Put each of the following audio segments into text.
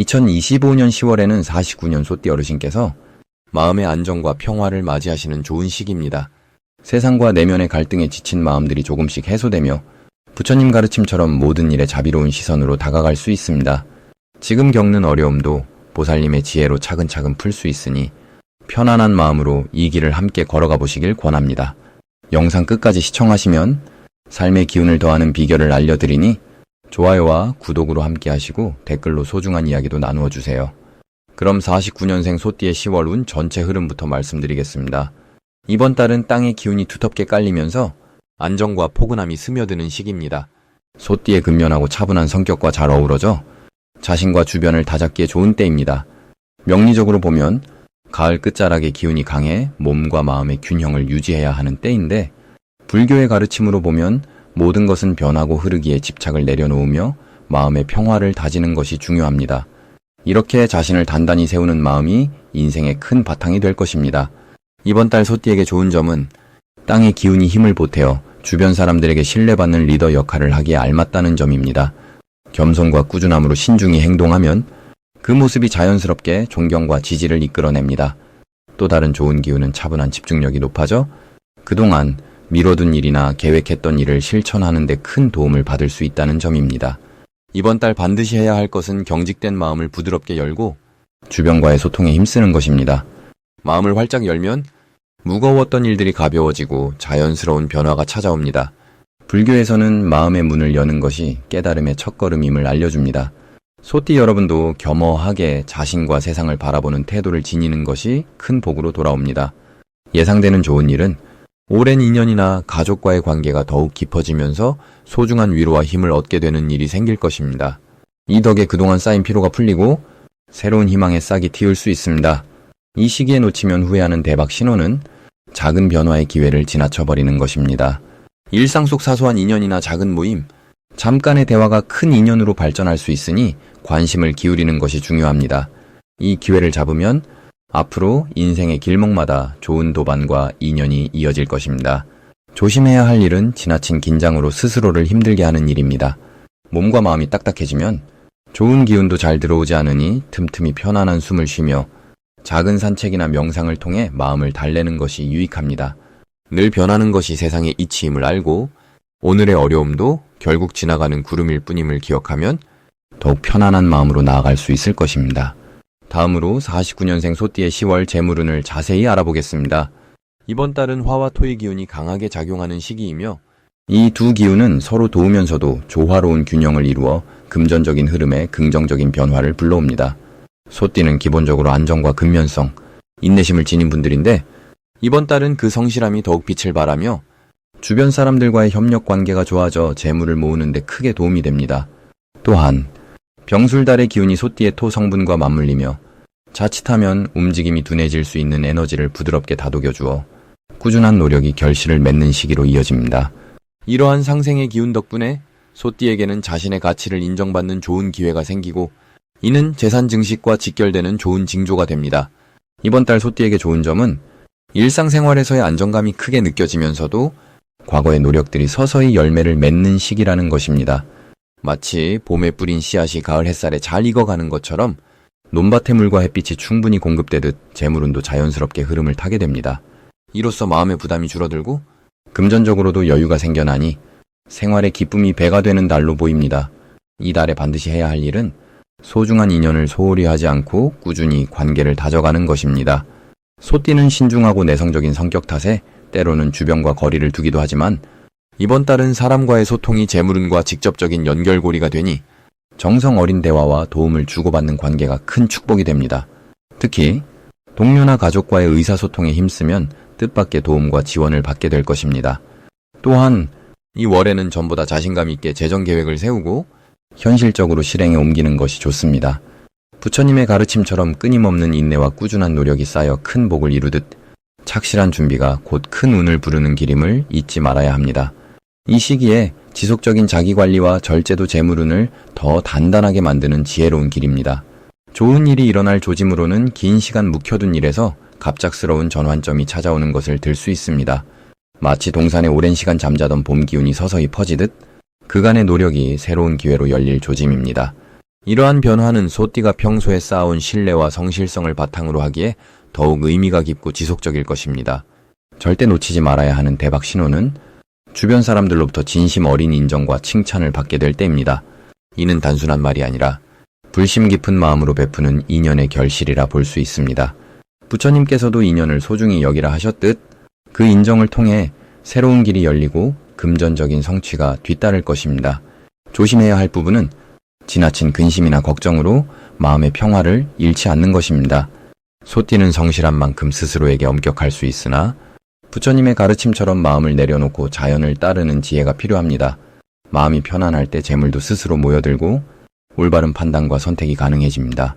2025년 10월에는 49년 소띠 어르신께서 마음의 안정과 평화를 맞이하시는 좋은 시기입니다. 세상과 내면의 갈등에 지친 마음들이 조금씩 해소되며 부처님 가르침처럼 모든 일에 자비로운 시선으로 다가갈 수 있습니다. 지금 겪는 어려움도 보살님의 지혜로 차근차근 풀 수 있으니 편안한 마음으로 이 길을 함께 걸어가 보시길 권합니다. 영상 끝까지 시청하시면 삶의 기운을 더하는 비결을 알려드리니 좋아요와 구독으로 함께 하시고 댓글로 소중한 이야기도 나누어 주세요. 그럼 49년생 소띠의 10월 운 전체 흐름부터 말씀드리겠습니다. 이번 달은 땅의 기운이 두텁게 깔리면서 안정과 포근함이 스며드는 시기입니다. 소띠의 근면하고 차분한 성격과 잘 어우러져 자신과 주변을 다잡기에 좋은 때입니다. 명리적으로 보면 가을 끝자락의 기운이 강해 몸과 마음의 균형을 유지해야 하는 때인데 불교의 가르침으로 보면 모든 것은 변하고 흐르기에 집착을 내려놓으며 마음의 평화를 다지는 것이 중요합니다. 이렇게 자신을 단단히 세우는 마음이 인생의 큰 바탕이 될 것입니다. 이번 달 소띠에게 좋은 점은 땅의 기운이 힘을 보태어 주변 사람들에게 신뢰받는 리더 역할을 하기에 알맞다는 점입니다. 겸손과 꾸준함으로 신중히 행동하면 그 모습이 자연스럽게 존경과 지지를 이끌어냅니다. 또 다른 좋은 기운은 차분한 집중력이 높아져 그동안 미뤄둔 일이나 계획했던 일을 실천하는 데 큰 도움을 받을 수 있다는 점입니다. 이번 달 반드시 해야 할 것은 경직된 마음을 부드럽게 열고 주변과의 소통에 힘쓰는 것입니다. 마음을 활짝 열면 무거웠던 일들이 가벼워지고 자연스러운 변화가 찾아옵니다. 불교에서는 마음의 문을 여는 것이 깨달음의 첫걸음임을 알려줍니다. 소띠 여러분도 겸허하게 자신과 세상을 바라보는 태도를 지니는 것이 큰 복으로 돌아옵니다. 예상되는 좋은 일은 오랜 인연이나 가족과의 관계가 더욱 깊어지면서 소중한 위로와 힘을 얻게 되는 일이 생길 것입니다. 이 덕에 그동안 쌓인 피로가 풀리고 새로운 희망의 싹이 틔울 수 있습니다. 이 시기에 놓치면 후회하는 대박 신호는 작은 변화의 기회를 지나쳐버리는 것입니다. 일상 속 사소한 인연이나 작은 모임, 잠깐의 대화가 큰 인연으로 발전할 수 있으니 관심을 기울이는 것이 중요합니다. 이 기회를 잡으면 앞으로 인생의 길목마다 좋은 도반과 인연이 이어질 것입니다. 조심해야 할 일은 지나친 긴장으로 스스로를 힘들게 하는 일입니다. 몸과 마음이 딱딱해지면 좋은 기운도 잘 들어오지 않으니 틈틈이 편안한 숨을 쉬며 작은 산책이나 명상을 통해 마음을 달래는 것이 유익합니다. 늘 변하는 것이 세상의 이치임을 알고 오늘의 어려움도 결국 지나가는 구름일 뿐임을 기억하면 더욱 편안한 마음으로 나아갈 수 있을 것입니다. 다음으로 49년생 소띠의 10월 재물운을 자세히 알아보겠습니다. 이번 달은 화와 토의 기운이 강하게 작용하는 시기이며 이 두 기운은 서로 도우면서도 조화로운 균형을 이루어 금전적인 흐름에 긍정적인 변화를 불러옵니다. 소띠는 기본적으로 안정과 근면성, 인내심을 지닌 분들인데 이번 달은 그 성실함이 더욱 빛을 발하며 주변 사람들과의 협력 관계가 좋아져 재물을 모으는데 크게 도움이 됩니다. 또한 병술달의 기운이 소띠의 토 성분과 맞물리며 자칫하면 움직임이 둔해질 수 있는 에너지를 부드럽게 다독여 주어 꾸준한 노력이 결실을 맺는 시기로 이어집니다. 이러한 상생의 기운 덕분에 소띠에게는 자신의 가치를 인정받는 좋은 기회가 생기고 이는 재산 증식과 직결되는 좋은 징조가 됩니다. 이번 달 소띠에게 좋은 점은 일상생활에서의 안정감이 크게 느껴지면서도 과거의 노력들이 서서히 열매를 맺는 시기라는 것입니다. 마치 봄에 뿌린 씨앗이 가을 햇살에 잘 익어가는 것처럼 논밭의 물과 햇빛이 충분히 공급되듯 재물운도 자연스럽게 흐름을 타게 됩니다. 이로써 마음의 부담이 줄어들고 금전적으로도 여유가 생겨나니 생활의 기쁨이 배가 되는 달로 보입니다. 이 달에 반드시 해야 할 일은 소중한 인연을 소홀히 하지 않고 꾸준히 관계를 다져가는 것입니다. 소띠는 신중하고 내성적인 성격 탓에 때로는 주변과 거리를 두기도 하지만 이번 달은 사람과의 소통이 재물운과 직접적인 연결고리가 되니 정성 어린 대화와 도움을 주고받는 관계가 큰 축복이 됩니다. 특히 동료나 가족과의 의사소통에 힘쓰면 뜻밖의 도움과 지원을 받게 될 것입니다. 또한 이 월에는 전보다 자신감 있게 재정 계획을 세우고 현실적으로 실행에 옮기는 것이 좋습니다. 부처님의 가르침처럼 끊임없는 인내와 꾸준한 노력이 쌓여 큰 복을 이루듯 착실한 준비가 곧 큰 운을 부르는 길임을 잊지 말아야 합니다. 이 시기에 지속적인 자기관리와 절제도 재물운을 더 단단하게 만드는 지혜로운 길입니다. 좋은 일이 일어날 조짐으로는 긴 시간 묵혀둔 일에서 갑작스러운 전환점이 찾아오는 것을 들 수 있습니다. 마치 동산에 오랜 시간 잠자던 봄 기운이 서서히 퍼지듯 그간의 노력이 새로운 기회로 열릴 조짐입니다. 이러한 변화는 소띠가 평소에 쌓아온 신뢰와 성실성을 바탕으로 하기에 더욱 의미가 깊고 지속적일 것입니다. 절대 놓치지 말아야 하는 대박 신호는 주변 사람들로부터 진심 어린 인정과 칭찬을 받게 될 때입니다. 이는 단순한 말이 아니라 불심 깊은 마음으로 베푸는 인연의 결실이라 볼 수 있습니다. 부처님께서도 인연을 소중히 여기라 하셨듯 그 인정을 통해 새로운 길이 열리고 금전적인 성취가 뒤따를 것입니다. 조심해야 할 부분은 지나친 근심이나 걱정으로 마음의 평화를 잃지 않는 것입니다. 소띠는 성실한 만큼 스스로에게 엄격할 수 있으나 부처님의 가르침처럼 마음을 내려놓고 자연을 따르는 지혜가 필요합니다. 마음이 편안할 때 재물도 스스로 모여들고 올바른 판단과 선택이 가능해집니다.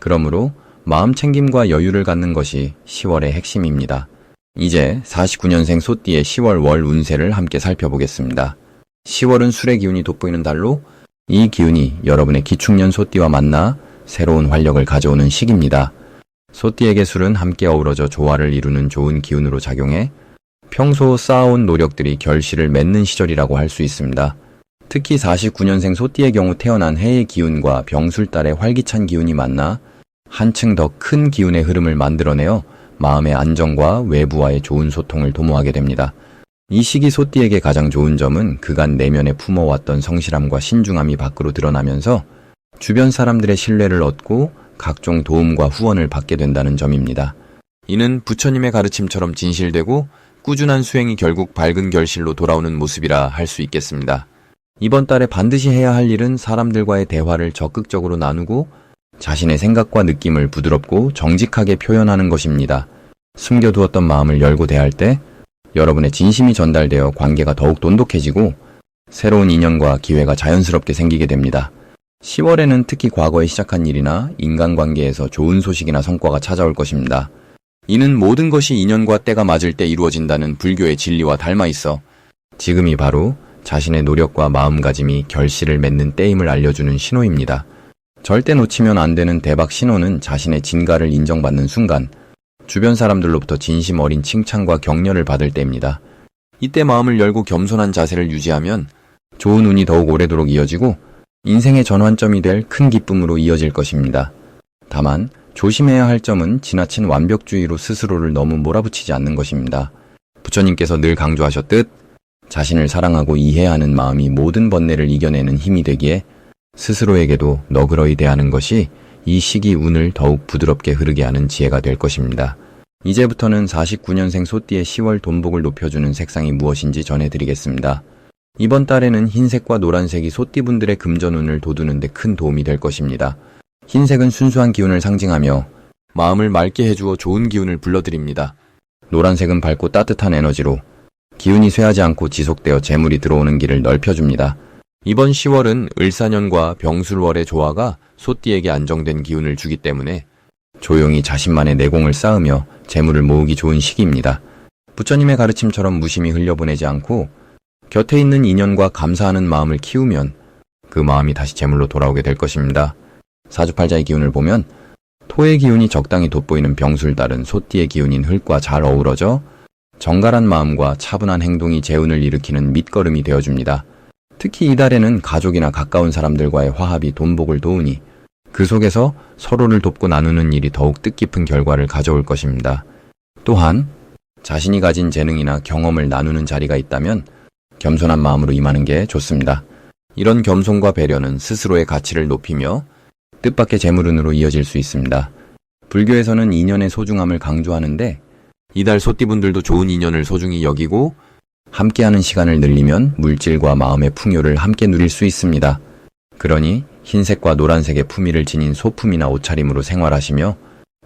그러므로 마음 챙김과 여유를 갖는 것이 10월의 핵심입니다. 이제 49년생 소띠의 10월 월 운세를 함께 살펴보겠습니다. 10월은 술의 기운이 돋보이는 달로 이 기운이 여러분의 기축년 소띠와 만나 새로운 활력을 가져오는 시기입니다. 소띠에게 술은 함께 어우러져 조화를 이루는 좋은 기운으로 작용해 평소 쌓아온 노력들이 결실을 맺는 시절이라고 할 수 있습니다. 특히 49년생 소띠의 경우 태어난 해의 기운과 병술달의 활기찬 기운이 만나 한층 더 큰 기운의 흐름을 만들어내어 마음의 안정과 외부와의 좋은 소통을 도모하게 됩니다. 이 시기 소띠에게 가장 좋은 점은 그간 내면에 품어왔던 성실함과 신중함이 밖으로 드러나면서 주변 사람들의 신뢰를 얻고 각종 도움과 후원을 받게 된다는 점입니다. 이는 부처님의 가르침처럼 진실되고 꾸준한 수행이 결국 밝은 결실로 돌아오는 모습이라 할 수 있겠습니다. 이번 달에 반드시 해야 할 일은 사람들과의 대화를 적극적으로 나누고 자신의 생각과 느낌을 부드럽고 정직하게 표현하는 것입니다. 숨겨두었던 마음을 열고 대할 때 여러분의 진심이 전달되어 관계가 더욱 돈독해지고 새로운 인연과 기회가 자연스럽게 생기게 됩니다. 10월에는 특히 과거에 시작한 일이나 인간관계에서 좋은 소식이나 성과가 찾아올 것입니다. 이는 모든 것이 인연과 때가 맞을 때 이루어진다는 불교의 진리와 닮아 있어 지금이 바로 자신의 노력과 마음가짐이 결실을 맺는 때임을 알려주는 신호입니다. 절대 놓치면 안 되는 대박 신호는 자신의 진가를 인정받는 순간 주변 사람들로부터 진심 어린 칭찬과 격려를 받을 때입니다. 이때 마음을 열고 겸손한 자세를 유지하면 좋은 운이 더욱 오래도록 이어지고 인생의 전환점이 될 큰 기쁨으로 이어질 것입니다. 다만 조심해야 할 점은 지나친 완벽주의로 스스로를 너무 몰아붙이지 않는 것입니다. 부처님께서 늘 강조하셨듯 자신을 사랑하고 이해하는 마음이 모든 번뇌를 이겨내는 힘이 되기에 스스로에게도 너그러이 대하는 것이 이 시기 운을 더욱 부드럽게 흐르게 하는 지혜가 될 것입니다. 이제부터는 49년생 소띠의 10월 돈복을 높여주는 색상이 무엇인지 전해드리겠습니다. 이번 달에는 흰색과 노란색이 소띠분들의 금전운을 돋우는데 큰 도움이 될 것입니다. 흰색은 순수한 기운을 상징하며 마음을 맑게 해주어 좋은 기운을 불러드립니다. 노란색은 밝고 따뜻한 에너지로 기운이 쇠하지 않고 지속되어 재물이 들어오는 길을 넓혀줍니다. 이번 10월은 을사년과 병술월의 조화가 소띠에게 안정된 기운을 주기 때문에 조용히 자신만의 내공을 쌓으며 재물을 모으기 좋은 시기입니다. 부처님의 가르침처럼 무심히 흘려보내지 않고 곁에 있는 인연과 감사하는 마음을 키우면 그 마음이 다시 재물로 돌아오게 될 것입니다. 사주팔자의 기운을 보면 토의 기운이 적당히 돋보이는 병술달은 소띠의 기운인 흙과 잘 어우러져 정갈한 마음과 차분한 행동이 재운을 일으키는 밑거름이 되어줍니다. 특히 이달에는 가족이나 가까운 사람들과의 화합이 돈복을 도우니 그 속에서 서로를 돕고 나누는 일이 더욱 뜻깊은 결과를 가져올 것입니다. 또한 자신이 가진 재능이나 경험을 나누는 자리가 있다면 겸손한 마음으로 임하는 게 좋습니다. 이런 겸손과 배려는 스스로의 가치를 높이며 뜻밖의 재물운으로 이어질 수 있습니다. 불교에서는 인연의 소중함을 강조하는데 이달 소띠분들도 좋은 인연을 소중히 여기고 함께하는 시간을 늘리면 물질과 마음의 풍요를 함께 누릴 수 있습니다. 그러니 흰색과 노란색의 품위를 지닌 소품이나 옷차림으로 생활하시며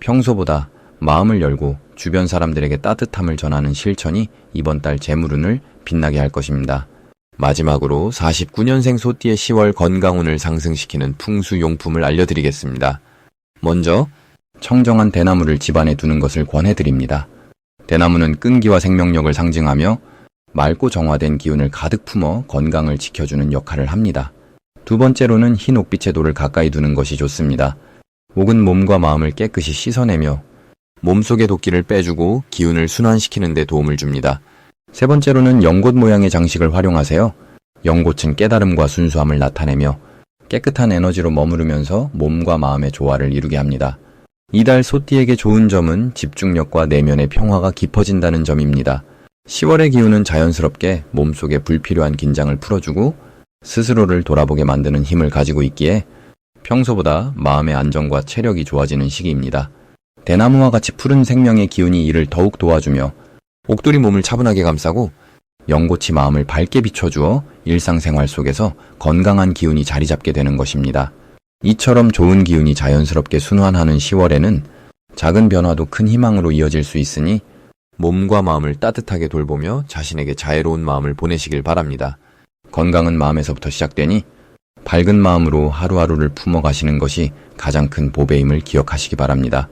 평소보다 마음을 열고 주변 사람들에게 따뜻함을 전하는 실천이 이번 달 재물운을 빛나게 할 것입니다. 마지막으로 49년생 소띠의 10월 건강운을 상승시키는 풍수용품을 알려드리겠습니다. 먼저 청정한 대나무를 집안에 두는 것을 권해드립니다. 대나무는 끈기와 생명력을 상징하며 맑고 정화된 기운을 가득 품어 건강을 지켜주는 역할을 합니다. 두 번째로는 흰 옥빛의 돌을 가까이 두는 것이 좋습니다. 옥은 몸과 마음을 깨끗이 씻어내며 몸속의 도끼를 빼주고 기운을 순환시키는 데 도움을 줍니다. 세 번째로는 연꽃 모양의 장식을 활용하세요. 연꽃은 깨달음과 순수함을 나타내며 깨끗한 에너지로 머무르면서 몸과 마음의 조화를 이루게 합니다. 이달 소띠에게 좋은 점은 집중력과 내면의 평화가 깊어진다는 점입니다. 10월의 기운은 자연스럽게 몸속에 불필요한 긴장을 풀어주고 스스로를 돌아보게 만드는 힘을 가지고 있기에 평소보다 마음의 안정과 체력이 좋아지는 시기입니다. 대나무와 같이 푸른 생명의 기운이 이를 더욱 도와주며 옥돌이 몸을 차분하게 감싸고 연고치 마음을 밝게 비춰주어 일상생활 속에서 건강한 기운이 자리 잡게 되는 것입니다. 이처럼 좋은 기운이 자연스럽게 순환하는 10월에는 작은 변화도 큰 희망으로 이어질 수 있으니 몸과 마음을 따뜻하게 돌보며 자신에게 자애로운 마음을 보내시길 바랍니다. 건강은 마음에서부터 시작되니 밝은 마음으로 하루하루를 품어 가시는 것이 가장 큰 보배임을 기억하시기 바랍니다.